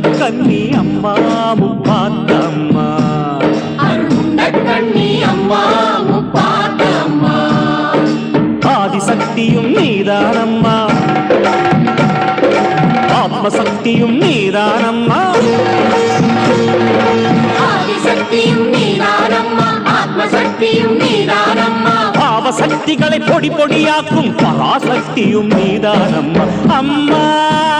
கண்ணி அம்மா முப்பாத்தம்மா. அருண்ட கண்ணி அம்மா முப்பாத்த ஆதிசக்தியும் நீதானம்மா. ஆத்மசக்தியும் நீதானம்மா. ஆதிசக்தியும் நீதானம்மா ஆத்மசக்தியும் நீதானம்மா. பாவசக்திகளை பொடி பொடியாக்கும் பராசக்தியும் நீதானம்மா. அம்மா.